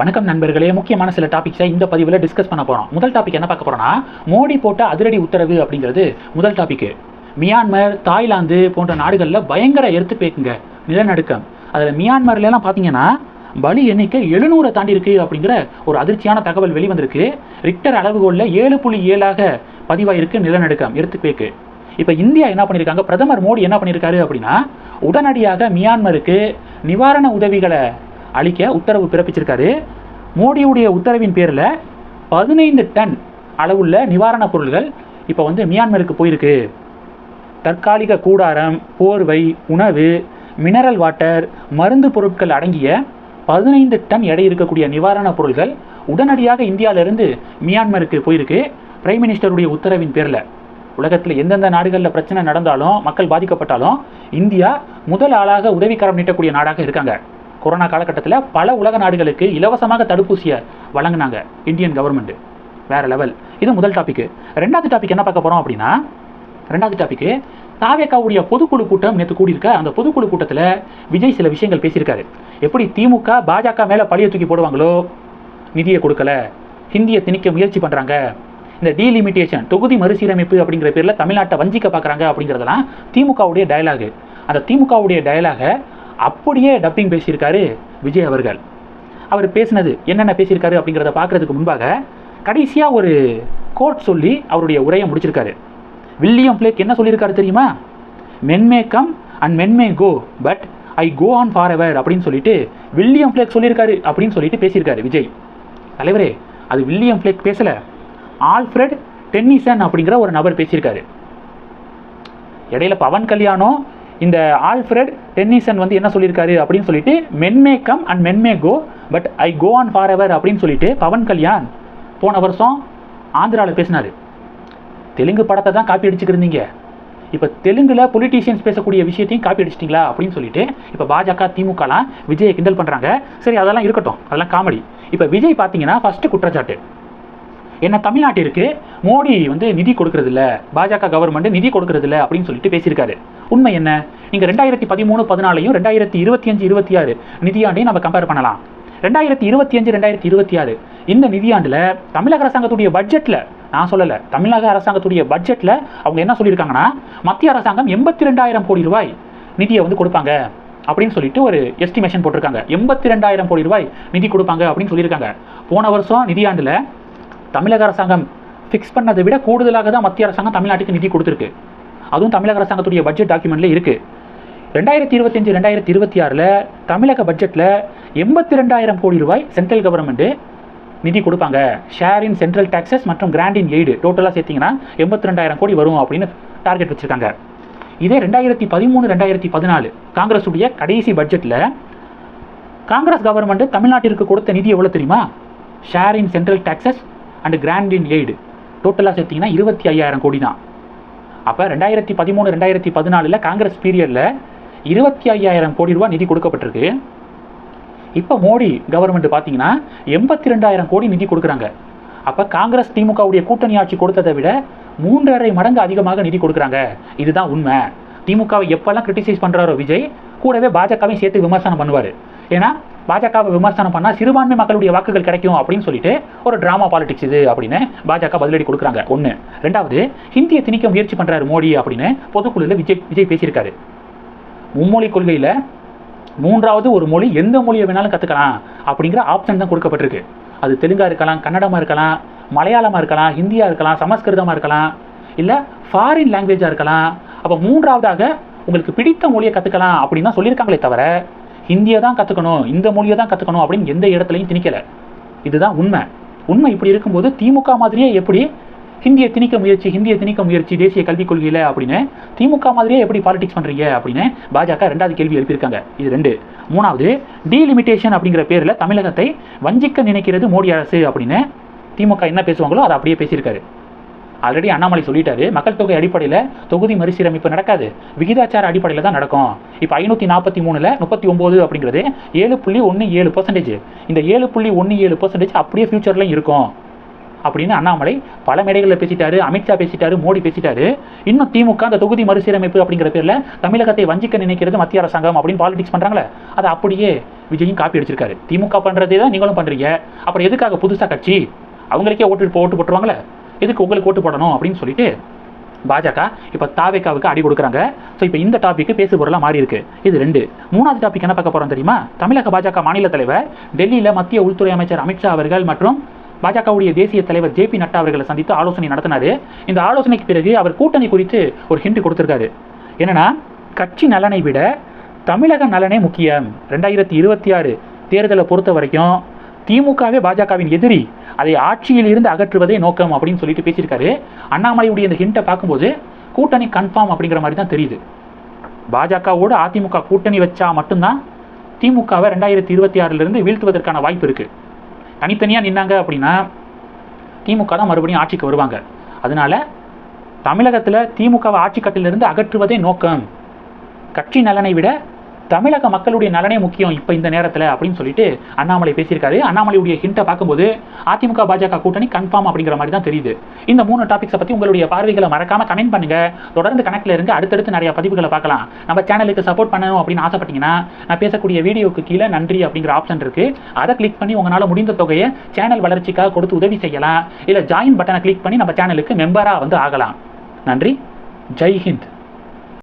வணக்கம் நண்பர்களே. முக்கியமான சில டாபிக்ஸை இந்த பதிவில் டிஸ்கஸ் பண்ண போகிறோம் முதல் டாபிக் என்ன பார்க்க போகிறோம்னா மோடி போட்ட அதிரடி உத்தரவு அப்படிங்கிறது முதல் டாபிக் மியான்மர் தாய்லாந்து போன்ற நாடுகளில் பயங்கர எர்த்துப்பேக்குங்க நிலநடுக்கம். அதில் மியான்மர்லாம் பார்த்தீங்கன்னா பலி எண்ணிக்கை எழுநூறை தாண்டி இருக்கு அப்படிங்கிற ஒரு அதிர்ச்சியான தகவல் வெளிவந்திருக்கு ரிக்டர் அளவுகோலில் ஏழு புள்ளி ஏழாக பதிவாயிருக்கு நிலநடுக்கம் எர்த்துப்பேக்கு இப்போ இந்தியா என்ன பண்ணியிருக்காங்க பிரதமர் மோடி என்ன பண்ணியிருக்காரு அப்படின்னா உடனடியாக மியான்மருக்கு நிவாரண உதவிகளை அளிக்க உத்தரவு பிறப்பிச்சிருக்காரு. மோடியுடைய உத்தரவின் பேரில் பதினைந்து டன் அளவுள்ள நிவாரணப் பொருள்கள் இப்போ வந்து மியான்மருக்கு போயிருக்கு. தற்காலிக கூடாரம் போர்வை உணவு மினரல் வாட்டர் மருந்து பொருட்கள் அடங்கிய பதினைந்து டன் எடை இருக்கக்கூடிய நிவாரணப் பொருள்கள் உடனடியாக இந்தியாவிலிருந்து மியான்மருக்கு போயிருக்கு. பிரைம் மினிஸ்டருடைய உத்தரவின் பேரில். உலகத்தில் எந்தெந்த நாடுகளில் பிரச்சனை நடந்தாலும் மக்கள் பாதிக்கப்பட்டாலும் இந்தியா முதல் ஆளாக உதவிக்கரம் நீட்டக்கூடிய நாடாக இருக்காங்க. கொரோனா காலகட்டத்தில் பல உலக நாடுகளுக்கு இலவசமாக தடுப்பூசியை வழங்கினாங்க இந்தியன் கவர்மெண்ட் வேறு லெவல் இது முதல் டாபிக் ரெண்டாவது டாபிக் என்ன பார்க்க போகிறோம் அப்படின்னா ரெண்டாவது டாபிக்கு தாவேக்காவுடைய பொதுக்குழு கூட்டம் நேற்று கூடியிருக்க. அந்த பொதுக்குழு கூட்டத்தில் விஜய் சில விஷயங்கள் பேசியிருக்காரு. எப்படி திமுக பாஜக மேலே பழிய தூக்கி போடுவாங்களோ நிதியை கொடுக்கல ஹிந்தியை திணிக்க முயற்சி பண்ணுறாங்க இந்த டீலிமிட்டேஷன் தொகுதி மறுசீரமைப்பு அப்படிங்கிற பேரில் தமிழ்நாட்டை வஞ்சிக்க பார்க்குறாங்க அப்படிங்கிறதெல்லாம் திமுகவுடைய டயலாகு அந்த திமுகவுடைய டயலாகை அப்படியே டப்பிங் பேசியிருக்காரு விஜய் அவர்கள். அவர் பேசினது என்னென்ன பேசியிருக்காரு அப்படிங்கிறத பார்க்குறதுக்கு முன்பாக கடைசியாக ஒரு கோட் சொல்லி அவருடைய உரையை முடிச்சிருக்காரு. வில்லியம் பிளேக் என்ன சொல்லியிருக்காரு தெரியுமா? Men may come and men may go but I go on forever அப்படின்னு சொல்லிட்டு வில்லியம் பிளேக் சொல்லியிருக்காரு அப்படின்னு சொல்லிட்டு பேசியிருக்காரு விஜய். தலைவரே அது வில்லியம் பிளேக் பேசல. ஆல்ஃப்ரெட் டென்னிசன் அப்படிங்கிற ஒரு நபர் பேசியிருக்காரு. இடையில பவன் கல்யாணம் இந்த ஆல்ஃப்ரெட் டென்னிசன் வந்து என்ன சொல்லியிருக்காரு அப்படின்னு சொல்லிட்டு men may come and men may go but I go on forever அப்படின்னு சொல்லிட்டு பவன் கல்யாண் போன வருஷம் ஆந்திராவில் பேசினார். தெலுங்கு படத்தை தான் காப்பி அடிச்சுக்கிருந்தீங்க இப்போ தெலுங்குல பொலிட்டீஷியன்ஸ் பேசக்கூடிய விஷயத்தையும் காப்பி அடிச்சிட்டிங்களா அப்படின்னு சொல்லிட்டு இப்போ பாஜக திமுகலாம் விஜயை கிண்டல் பண்ணுறாங்க சரி அதெல்லாம் இருக்கட்டும். அதெல்லாம் காமெடி இப்போ விஜய் பார்த்தீங்கன்னா ஃபஸ்ட்டு குற்றச்சாட்டு. என்ன தமிழ்நாட்டிற்கு மோடி வந்து நிதி கொடுக்கறதில்ல. பாஜக கவர்மெண்ட் நிதி கொடுக்கறதில்ல அப்படின்னு சொல்லிட்டு பேசியிருக்காரு. உண்மை என்ன? நீங்கள் ரெண்டாயிரத்தி பதிமூணு பதினாலையும் ரெண்டாயிரத்தி இருபத்தி அஞ்சு இருபத்தி ஆறு நிதியாண்டையும் நம்ம கம்பேர் பண்ணலாம். ரெண்டாயிரத்தி இருபத்தி அஞ்சு ரெண்டாயிரத்தி இருபத்தி ஆறு இந்த நிதியாண்டில் தமிழக அரசாங்கத்துடைய பட்ஜெட்டில் நான் சொல்லலை தமிழக அரசாங்கத்துடைய பட்ஜெட்டில் அவங்க என்ன சொல்லியிருக்காங்கன்னா மத்திய அரசாங்கம் எண்பத்தி ரெண்டாயிரம் கோடி ரூபாய் நிதியை வந்து கொடுப்பாங்க அப்படின்னு சொல்லிட்டு ஒரு எஸ்டிமேஷன் போட்டிருக்காங்க. எண்பத்தி ரெண்டாயிரம் கோடி ரூபாய் நிதி கொடுப்பாங்க அப்படின்னு சொல்லியிருக்காங்க. போன வருஷம் நிதியாண்டில் தமிழக அரசாங்கம் ஃபிக்ஸ் பண்ணதை விட கூடுதலாக தான் மத்திய அரசாங்கம் தமிழ்நாட்டுக்கு நிதி கொடுத்துருக்கு. அதுவும் தமிழக அரசாங்கத்துடைய பட்ஜெட் டாக்குமெண்ட்ல இருக்கு. ரெண்டாயிரத்தி இருபத்தஞ்சு ரெண்டாயிரத்தி இருபத்தி ஆறில் தமிழக பட்ஜெட்டில் எண்பத்தி ரெண்டாயிரம் கோடி ரூபாய் சென்ட்ரல் கவர்மெண்ட்டு நிதி கொடுப்பாங்க. ஷேர் இன் சென்ட்ரல் டாக்ஸஸ் மற்றும் கிராண்ட் இன் எய்டு டோட்டலாக சேர்த்திங்கன்னா எண்பத்தி ரெண்டாயிரம் கோடி வரும் அப்படின்னு டார்கெட் வச்சுருக்காங்க. இதே ரெண்டாயிரத்தி பதிமூணு ரெண்டாயிரத்தி பதினாலு காங்கிரஸுடைய கடைசி பட்ஜெட்டில் காங்கிரஸ் கவர்மெண்ட் தமிழ்நாட்டிற்கு கொடுத்த நிதி எவ்வளோ தெரியுமா? Share in central taxes and grant in aid டோட்டலாக சேர்த்திங்கன்னா இருபத்தி ஐயாயிரம் கோடி தான் அப்போ ரெண்டாயிரத்தி பதிமூணு ரெண்டாயிரத்தி பதினாலில் காங்கிரஸ் பீரியடில் இருபத்தி ஐயாயிரம் கோடி ரூபாய் நிதி கொடுக்கப்பட்டிருக்கு. இப்போ மோடி கவர்மெண்ட் பார்த்தீங்கன்னா எண்பத்தி ரெண்டாயிரம் கோடி நிதி கொடுக்குறாங்க. அப்போ காங்கிரஸ் திமுகவுடைய கூட்டணி ஆட்சி கொடுத்ததை விட மூன்றரை மடங்கு அதிகமாக நிதி கொடுக்குறாங்க. இதுதான் உண்மை. திமுகவை எப்பெல்லாம் கிரிட்டிசைஸ் பண்ணுறாரோ விஜய் கூடவே பாஜகவையும் சேர்த்து விமர்சனம் பண்ணுவார். ஏன்னா பாஜகவை விமர்சனம் பண்ணால் சிறுபான்மை மக்களுடைய வாக்குகள் கிடைக்கும் அப்படின்னு சொல்லிட்டு ஒரு ட்ராமா பாலிடிக்ஸ் இது அப்படின்னு பாஜக பதிலடி கொடுக்குறாங்க. ஒன்று ரெண்டாவது ஹிந்தியை திணிக்க முயற்சி பண்ணுறாரு மோடி அப்படின்னு பொதுக்குழுவில் விஜய் விஜய் பேசியிருக்காரு. மும்மொழி கொள்கையில் மூன்றாவது ஒரு மொழி எந்த மொழியை வேணாலும் கற்றுக்கலாம் அப்படிங்கிற ஆப்ஷன் தான் கொடுக்கப்பட்டிருக்கு. அது தெலுங்காக இருக்கலாம் கன்னடமாக இருக்கலாம் மலையாளமாக இருக்கலாம் ஹிந்தியாக இருக்கலாம் சமஸ்கிருதமாக இருக்கலாம் இல்லை ஃபாரின் லாங்குவேஜாக இருக்கலாம். அப்போ மூன்றாவதாக உங்களுக்கு பிடித்த மொழியை கற்றுக்கலாம் அப்படின்னு தான் சொல்லியிருக்காங்களே தவிர ஹிந்தியை தான் கற்றுக்கணும் இந்த மொழியை தான் கற்றுக்கணும் அப்படின்னு எந்த இடத்துலையும் திணிக்கலை. இதுதான் உண்மை. உண்மை இப்படி இருக்கும்போது திமுக மாதிரியே எப்படி ஹிந்தியை திணிக்க முயற்சி ஹிந்தியை திணிக்க முயற்சி தேசிய கல்விக் கொள்கையில் அப்படின்னு திமுக மாதிரியே எப்படி பாலிடிக்ஸ் பண்ணுறீங்க அப்படின்னு பாஜக ரெண்டாவது கேள்வி எழுப்பியிருக்காங்க. இது ரெண்டு. மூணாவது டீலிமிட்டேஷன் அப்படிங்கிற பேரில் தமிழகத்தை வஞ்சிக்க நினைக்கிறது மோடி அரசு அப்படின்னு திமுக என்ன பேசுவாங்களோ அதை அப்படியே பேசியிருக்காரு. ஆல்ரெடி அண்ணாமலை சொல்லிட்டாரு. மக்கள் தொகை அடிப்படையில் தொகுதி மறுசீரமைப்பு நடக்காது. விகிதாச்சார அடிப்படையில் தான் நடக்கும். இப்போ ஐநூற்றி நாற்பத்தி மூணில் முப்பத்தி ஒம்பது அப்படிங்கிறது ஏழு புள்ளி ஒன்று ஏழு பர்சன்டேஜ் இந்த ஏழு புள்ளி ஒன்று ஏழு பர்சன்டேஜ் அப்படியே ஃபியூச்சர்லையும் இருக்கும். அப்படின்னு அண்ணாமலை பல மேடைகளில் பேசிட்டாரு. அமித்ஷா பேசிட்டாரு. மோடி பேசிட்டாரு. இன்னும் திமுக அந்த தொகுதி மறுசீரமைப்பு அப்படிங்கிற பேரில் தமிழகத்தை வஞ்சிக்க நினைக்கிறது மத்திய அரசாங்கம் அப்படின்னு பாலிடிக்ஸ் பண்ணுறாங்களே அதை அப்படியே விஜயும் காப்பி அடிச்சிருக்காரு. திமுக பண்ணுறதே தான் நீங்களும் பண்ணுறீங்க அப்புறம் எதுக்காக புதுசாக கட்சி? அவங்களுக்கே ஓட்டு ஓட்டு போட்டுருவாங்களே. எதுக்கு உங்களுக்கு ஓட்டு போடணும் அப்படின்னு சொல்லிட்டு பாஜக இப்போ தாவேக்காவுக்கு அடி கொடுக்குறாங்க. ஸோ இப்போ இந்த டாபிக் பேசு பொருளாக மாறி இருக்கு. இது ரெண்டு. மூணாவது டாபிக் என்ன பார்க்க போகிறோம் தெரியுமா? தமிழக பாஜக மாநில தலைவர் டெல்லியில் மத்திய உள்துறை அமைச்சர் அமித்ஷா அவர்கள் மற்றும் பாஜகவுடைய தேசிய தலைவர் ஜே பி நட்டா அவர்களை சந்தித்து ஆலோசனை நடத்தினாரு. இந்த ஆலோசனைக்கு பிறகு அவர் கூட்டணி குறித்து ஒரு ஹிண்ட் கொடுத்துருக்காரு. என்னன்னா கட்சி நலனை விட தமிழக நலனே முக்கியம். ரெண்டாயிரத்தி இருபத்தி ஆறு தேர்தலை பொறுத்த வரைக்கும் திமுகவே பாஜகவின் எதிரி. அதை ஆட்சியில் இருந்து அகற்றுவதே நோக்கம் அப்படின்னு சொல்லிட்டு பேசியிருக்காரு. அண்ணாமலையுடைய இந்த ஹிண்ட்டை பார்க்கும்போது கூட்டணி கன்ஃபார்ம் அப்படிங்கிற மாதிரி தான் தெரியுது. பாஜகவோடு அதிமுக கூட்டணி வச்சா மட்டும்தான் திமுகவை ரெண்டாயிரத்தி இருபத்தி ஆறிலிருந்து வீழ்த்துவதற்கான வாய்ப்பு இருக்குது தனித்தனியாக நின்னாங்க அப்படின்னா திமுக தான் மறுபடியும் ஆட்சிக்கு வருவாங்க. அதனால தமிழகத்தில் திமுகவை ஆட்சி கட்டிலிருந்து அகற்றுவதே நோக்கம். கட்சி நலனை விட தமிழக மக்களுடைய நலனே முக்கியம் இப்போ இந்த நேரத்தில் அப்படின்னு சொல்லிட்டு அண்ணாமலை பேசியிருக்காரு. அண்ணாமலையுடைய ஹிண்ட்டை பார்க்கும்போது அதிமுக பாஜக கூட்டணி கன்ஃபார்ம் அப்படிங்கிற மாதிரி தான் தெரியுது. இந்த மூணு டாபிக்ஸை பற்றி உங்களுடைய பார்வைகளை மறக்காம கமெண்ட் பண்ணுங்க. தொடர்ந்து கணக்கில் இருந்து அடுத்தடுத்து நிறைய பதிவுகளை பார்க்கலாம். நம்ம சேனலுக்கு சப்போர்ட் பண்ணணும் அப்படின்னு ஆசைப்பட்டீங்கன்னா நான் பேசக்கூடிய வீடியோக்கு கீழே நன்றி அப்படிங்கிற ஆப்ஷன் இருக்கு. அதை கிளிக் பண்ணி உங்களால் முடிந்த தொகையை சேனல் வளர்ச்சிக்காக கொடுத்து உதவி செய்யலாம். இல்லை ஜாயின் பட்டனை கிளிக் பண்ணி நம்ம சேனலுக்கு மெம்பராக வந்து ஆகலாம். நன்றி. ஜெய் ஹிந்த்.